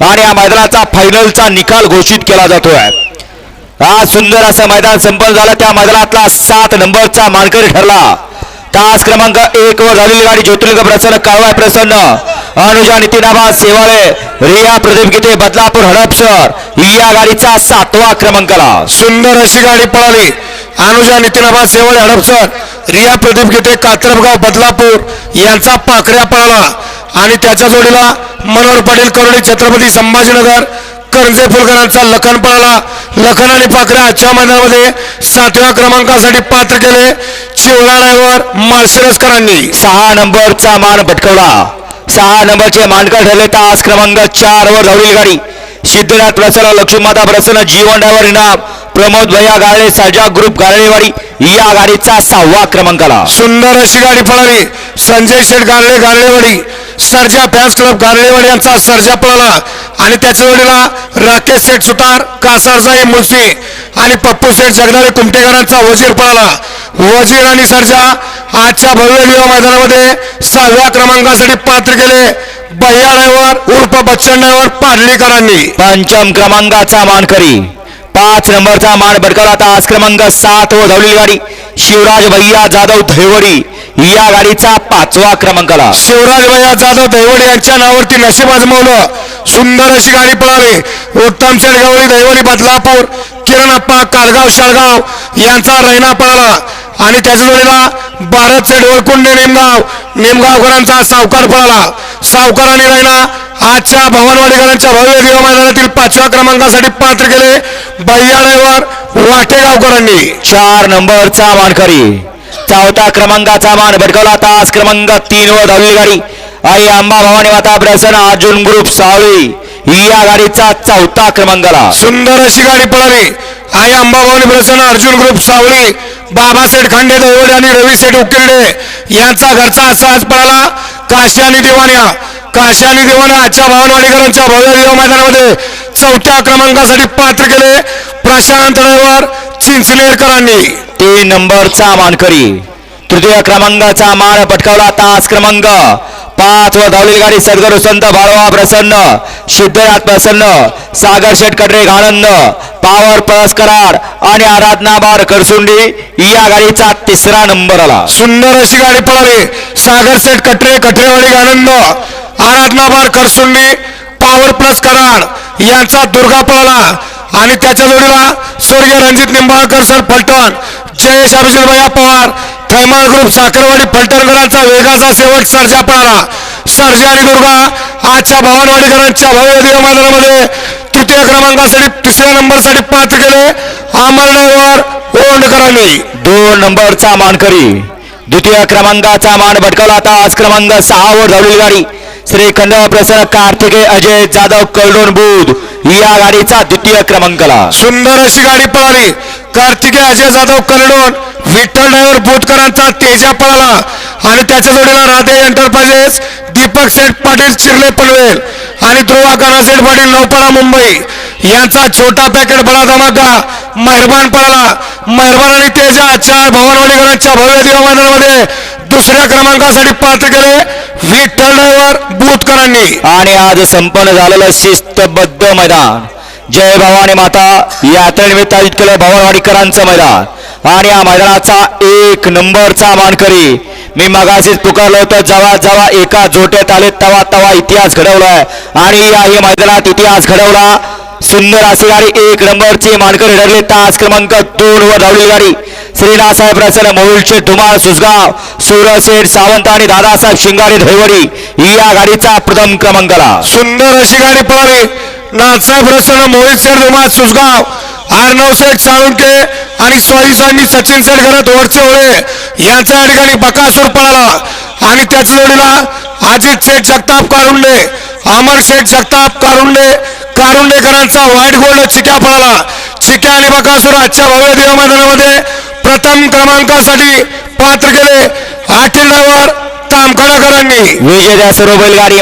आणि या मैदानाचा फायनलचा निकाल घोषित केला जातोय. हा सुंदर असं मैदान संपन्न झालं. त्या मैदानातला सात नंबरचा मानकरी ठरला. तास क्रमांक एक वर झालेली गाडी ज्योतिर्लिंग प्रसन्न काळवाय प्रसन्न. अनुजा नितीनाबा सेवाळे रिया प्रदीप गीते बदलापूर हडपसर या गाडीचा सातवा क्रमांकाला. सुंदर अशी गाडी पळाली. अनुजा नितीनाबा सेवाळे हडपसर रिया प्रदीप गीते कात्रपगाव बदलापूर यांचा पाखऱ्या पळाला. आणि त्याच्या जोडीला मनोहर पाटील करोडी छत्रपती संभाजीनगर करंजे फुलकरांचा लखन पळाला. लखन आणि पाखऱ्या आजच्या मैदानामध्ये सातव्या क्रमांकासाठी पात्र केले. चिवळा ड्रायव्हर माळशिरसकरांनी सहा नंबरचा मान भटकवला सहा नंबरचे मानकर ठरले? तास क्रमांक चार वर धावलेली गाडी. सिद्धनाथ प्रसन्न लक्ष्मीमाता प्रसन्न जीवन डायव्हर इनाम प्रमोद भैया गाळे साजा ग्रुप गाळेवाडी या गाडीचा सहावा क्रमांकाला. सुंदर अशी गाडी पळाली. संजय शेठ गारळे गारळेवाडी. सर्जा फॅन्स क्लब गारळेवाडी यांचा सर्जा पळाला. आणि त्याच्या जोडीला राकेश सेठ सुतार कासारसाई मुळशी आणि पप्पू सेठ जगदाळे कुमटेकरांचा वजीर पळाला. वजीर आणि सर्जा आजच्या भव्य विवाह मैदानामध्ये सहाव्या क्रमांकासाठी पात्र केले. बह्या ड्रायव्हर उर्फ बच्चन ड्रायव्हर पाडलीकरांनी पंचम क्रमांकाचा मानकरी. पाच नंबरचा मान भटकवला तास क्रमांक सात व धावलेली गाडी. शिवराज भैया जाधव धैवडी या गाडीचा पाचवा क्रमांकाला शिवराज भैया जाधव दैवडी यांच्या नावावरती नशीब आजमावलं सुंदर अशी गाडी पळाली. उत्तम शेडगावळी दैवडी बदलापूर किरणप्पा कालगाव शाळगाव यांचा रैना पळाला. आणि त्याच्या जोडीला भारत शेठ वळकुंडे नेमगाव नेमगावकरांचा सावकार पळाला. सावकार आणि रैना आजच्या भवनवाडीकरांच्या भव्य दिवा मैदानातील पाचव्या क्रमांकासाठी पात्र केले. भैया ड्रायव्हर वाटेगावकरांनी. चार नंबरचा मानकरी. चौथा क्रमांकाचा मान भटकवला. तास क्रमांक तीन वर धावली गाडी. आई अंबा भवानी माता प्रसन्न अर्जुन ग्रुप सावळी. या गाडीचा चौथा क्रमांकाला. सुंदर अशी गाडी पळाली. आई अंबाभवानी प्रसन्न अर्जुन ग्रुप सावळी. बाबासेठ खांडे दौड आणि रवी सेठ उकिरडे यांचा घरचा असा आज पळाला. काशी आणि दिवाण्या काशी आणि दिवाण्या आजच्या भावनवाडीकरांच्या भव्य विवाह मैदानामध्ये चौथ्या क्रमांकासाठी पात्र केले प्रशांत ड्रायव्हर चिंचनेरकरांनी तीन नंबरचा मानकरी. तृतीय क्रमांकाचा मान पटकावला तास क्रमांक. पाच वर धावलेली गाडी सद्गुरू संत बाळवा प्रसन्न सिद्धनाथ प्रसन्न सागर शेठ कडरे आनंद पावर प्लस कराड आणि आराधना बार करसुंडी या गाडीचा तिसरा नंबर आला सुंदर अशी गाडी पळाली. सागर शेट कटरे कटरेवाडी आनंद आराधनाबार करसुंडी पावर प्लस कराड यांचा दुर्गा पळाला. आणि त्याच्या जोडीला स्वर्गीय रणजित निंबाळकर सर फलटण जयेश अभिजित भैया पवार. थैमाळ ग्रुप साखरवाडी फलटणकरांचा वेगाचा शेवट सर्जा पळाला. सर्जा आणि दुर्गा आजच्या भवानवाडीकरांच्या भव्य मैदानामध्ये तृतीय क्रमांकासाठी तिसऱ्या नंबरसाठी पात्र केले अमर ओंडकरांनी. दोन नंबरचा मानकरी. द्वितीय क्रमांकाचा मान भटकवला. आता आज क्रमांक सहावर धावलेली गाडी. श्री खंडवा प्रसन्न कार्तिकेय अजय जाधव कलडोन बुध या गाडीचा द्वितीय क्रमांकाला सुंदर अशी गाडी पळाली. कार्तिकेय अजय जाधव कलडोन विठ्ठल ड्रायव्हर बोधकरांचा तेजा पळाला. आणि त्याच्या जोडीला राधे एंटरप्राइजेस दीपक सेठ पाटील चिरले पनवेल आणि ध्रुवा काना सेठ पाटील नौपाडा मुंबई. यांचा छोटा पॅकेट बळा धमाका. मेहरबान पळाला. मेहरबान आणि तेजा चार भवनवाडीकरांच्या भव्य दिवा मैदानामध्ये दुसऱ्या क्रमांकासाठी पात्र केले. विठ्ठलवर ड्रायव्हर बोधकरांनी. आणि आज संपन्न झालेलं शिस्तबद्ध मैदान. जय भवानी माता. यात्रेनिमित्त आयोजित केलं भवानवाडीकरांचं मैदान. आणि या मैदानाचा एक नंबरचा मानकरी. मी मगाशीच पुकारलं होतं जेव्हा जेव्हा एका जोट्यात आले तवा तवा इतिहास घडवलाय. आणि याही मैदानात इतिहास घडवला. सुंदर अशी गाडी एक नंबरचे मानकरी ठरले. तास क्रमांक दोन वर धावलेली गाडी. श्रीनाथसाहेब प्रसन्न मोहुलचे धुमाळ सुसगाव सूरसेठ सावंत आणि दादासाहेब शिंगारे धैवडी. या गाडीचा प्रथम क्रमांकाला. सुंदर अशी गाडी पळाली. नाथसाहेब रसन मोहितसेर धुमाळ सुसगाव आर्नव सेठ साळुंके आणि स्वाई सचिन सेठ घरात वरचे होळे यांच्या या ठिकाणी बकासूर पळाला. आणि त्याच्या जोडीला अजित शेठ जगताप कारुंडे अमर शेठ जगताप कारुंडे कारुंडेकरांचा व्हाईट गोल्ड चिक्या पळाला चिक्या आणि बकासूर आजच्या भव्य देव मैदानामध्ये प्रथम क्रमांकासाठी पात्र केले. आटील डावर तामखडाकरांनी विजय सर्व बैलगाडी